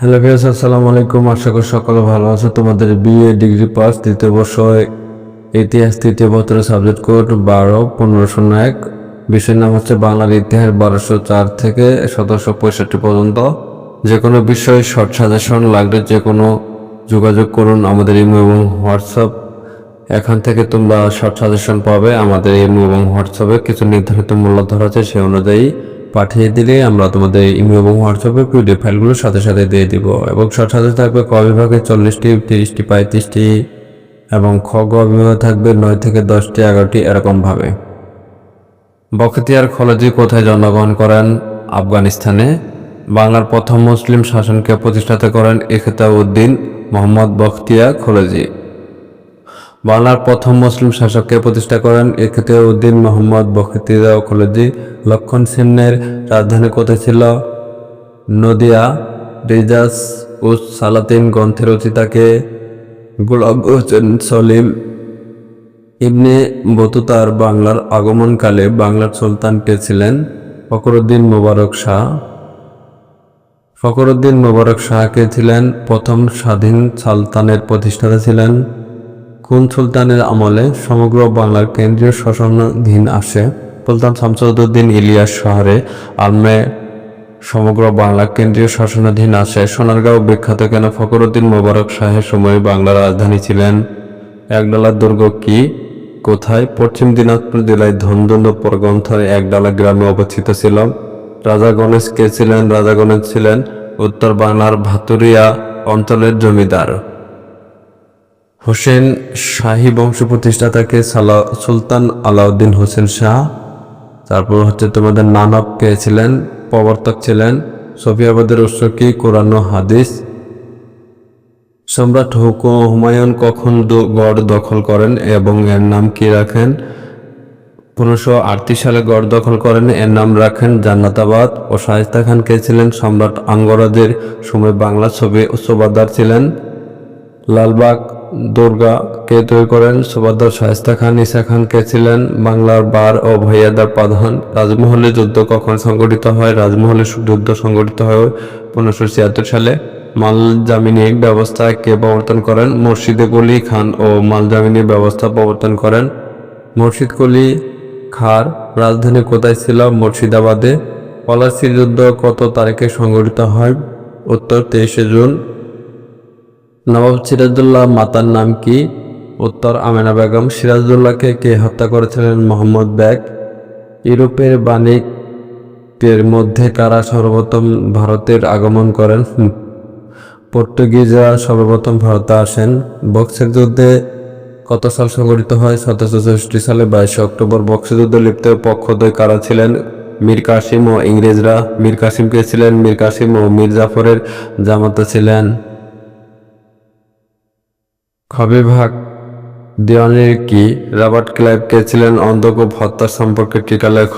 Hello views আসসালামু আলাইকুম। আশা করি সকলে ভালো আছো। তোমাদের বিএ ডিগ্রি পাস দ্বিতীয় বর্ষ ইতিহাস তৃতীয় বছরের সাবজেক্ট কোড বারো পনেরোশো এক। বিষয়ের নাম হচ্ছে বাংলার ইতিহাস বারোশো চার থেকে সতেরোশো পঁয়ষট্টি পর্যন্ত। যে কোনো বিষয়ে শর্ট সাজেশন লাগলে যে কোনো যোগাযোগ করুন আমাদের ইমো এবং হোয়াটসঅ্যাপ। এখান থেকে তোমরা শর্ট সাজেশন পাবে আমাদের ইমো এবং হোয়াটসঅ্যাপে। কিছু নির্ধারিত মূল্য ধরা আছে সেই অনুযায়ী পাঠিয়ে দিলে আমরা তোমাদের ইমো এবং হোয়াটসঅ্যাপে পিডিএফ ফাইলগুলো সাথে সাথে দিয়ে দিব এবং সাথে থাকবে ক বিভাগে চল্লিশটি, তিরিশটি, পঁয়ত্রিশটি এবং খ, গ বিভাগে থাকবে নয় থেকে দশটি, এগারোটি এরকমভাবে বখতিয়ার খলজি কোথায় জন্মগ্রহণ করেন? আফগানিস্তানে। বাংলার প্রথম মুসলিম শাসনকে প্রতিষ্ঠাতা করেন ইখতাউদ্দিন মোহাম্মদ বখতিয়া খলজি। বাংলার প্রথম মুসলিম শাসককে প্রতিষ্ঠা করেন ইখতিয়াউদ্দিন মোহাম্মদ বখতিয়ার খলজি লক্ষণ সেনের রাজধানী কোথায় ছিল? নদিয়া, রিজাস উস সালাতিন গ্রন্থের রচিতাকে গোলাম হোসেন সলিম। ইবনে বতুতার বাংলার আগমনকালে বাংলার সুলতান কে ছিলেন? ফকরুদ্দিন মোবারক শাহ। ফখরুদ্দিন মোবারক শাহকে ছিলেন? প্রথম স্বাধীন সালতানের প্রতিষ্ঠাতা ছিলেন। কোন সুলতানের আমলে সমগ্র বাংলার কেন্দ্রীয় শাসনাধীন আসে সুলতান শামসুদ্দিন ইলিয়াস শহরে আলমে সমগ্র বাংলা কেন্দ্রীয় শাসনাধীন আসে সোনারগাঁও বিখ্যাত কেন? ফখরুদ্দিন মোবারক শাহের সময় বাংলার রাজধানী ছিলেন। একডালা দুর্গ কি? কোথায়? পশ্চিম দিনাজপুর জেলায় ধন্দনপুর গ্রন্থের একডালা গ্রামে অবস্থিত ছিল। রাজা গণেশ কে ছিলেন? রাজা গণেশ ছিলেন উত্তর বাংলার ভাতুরিয়া অঞ্চলের জমিদার। হোসেন শাহী বংশ প্রতিষ্ঠাতাকে সালা সুলতান আলাউদ্দিন হোসেন শাহ। তারপর হচ্ছে তোমাদের নানক কে ছিলেন? প্রবর্তক ছিলেন সফিয়াবাদের উৎস কি কোরআন হাদিস। সম্রাট হুকু হুমায়ুন কখন গড় দখল করেন এবং এর নাম কি রাখেন? পনেরোশো সালে গড় দখল করেন, এর নাম রাখেন জান্নাতাবাদ। ও শায়েস্তা খান কে ছিলেন? সম্রাট আঙ্গরাজের সময় বাংলা ছবি সুবাদার ছিলেন। লালবাগ দুর্গা কে তৈরি করেন সুবাদার শায়েস্তা খান ইসা খান কে ছিলেন বাংলার বার ও ভৈয়াদার প্রধান। রাজমহলের যুদ্ধ কখন সংগঠিত হয়? রাজমহলের যুদ্ধ সংগঠিত হয় পনেরোশো ছিয়াত্তর সালে। মাল জামিনী ব্যবস্থা কে প্রবর্তন করেন? মুর্শিদে কুলি খান ও মাল জামিনী ব্যবস্থা প্রবর্তন করেন। মুর্শিদ কুলি খার রাজধানী কোথায় ছিল? মুর্শিদাবাদে। পলাশি যুদ্ধ কত তারিখে সংগঠিত হয়? উত্তর তেইশে জুন। নবাব সিরাজউদ্দৌল্লাহ মাতার নাম কি? উত্তর, আমেনা বেগম সিরাজউদ্দৌল্লাহকে কে হত্যা করেছিলেন? মোহাম্মদ বেগ। ইউরোপের বাণিজ্যের মধ্যে কারা সর্বপ্রথম ভারতের আগমন করেন? পর্তুগিজরা সর্বপ্রথম ভারতে আসেন। বক্সের যুদ্ধে কত সাল সংঘটিত হয়? সতেরোশো চৌষট্টি সালে বাইশে অক্টোবর বক্সের যুদ্ধে লিপ্ত পক্ষদ্বয় কারা ছিলেন? মীর কাসিম ও ইংরেজরা। মীর কাসিমকে ছিলেন মীর কাসিম ও মীর জাফরের জামাতা ছিলেন। দেওয়ানের কি? রবার্ট ক্লাইভ কে ছিলেন অন্ধকূপ হত্যা সম্পর্কে টিকা লেখ।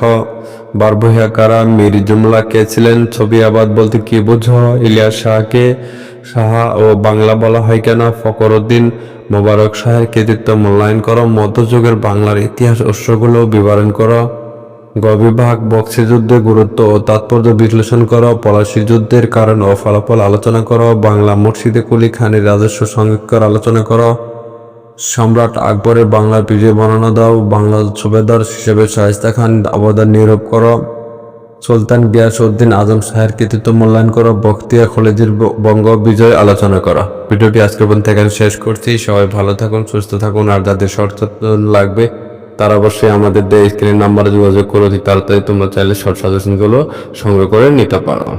বারবহিয়া কারা, মীর জুমলা কে ছিলেন? ছবি আবাদ বলতে কি বুঝো? ইলিয়াস শাহকে সাহা ও বাংলা বলা হয় কেন? ফকরউদ্দিন মোবারক শাহের কৃতিত্ব মূল্যায়ন করো। মধ্যযুগের বাংলার ইতিহাস উৎসগুলো বিবরণ করো। গ বিভাগ বক্সি যুদ্ধের গুরুত্ব ও তাৎপর্য বিশ্লেষণ করা, পলাশি যুদ্ধের কারণ ও ফলাফল আলোচনা করো, বাংলা মুর্শিদে কুলি খানের রাজস্ব সংরক্ষণ আলোচনা করো, সম্রাট আকবরের বাংলার বিজয় বর্ণনা দাও বাংলার সুবেদার হিসেবে শায়েস্তা খান অবদান নিরূপ করো, সুলতান গিয়াসউদ্দিন আজম শাহের কৃতিত্ব মূল্যায়ন করো বখতিয়া খলেজির বঙ্গ বিজয় আলোচনা করা। ভিডিওটি আজকের পর্যন্ত এখানে শেষ করছি। সবাই ভালো থাকুন, সুস্থ থাকুন। আর যাদের শর্ট লাগবে তারা অবশ্যই আমাদের স্ক্রিনের নাম্বারে যোগাযোগ করে দিই তাড়াতাড়ি তোমরা চাইলে শর্ট সাজেশনগুলো সংগ্রহ করে নিতে পারো।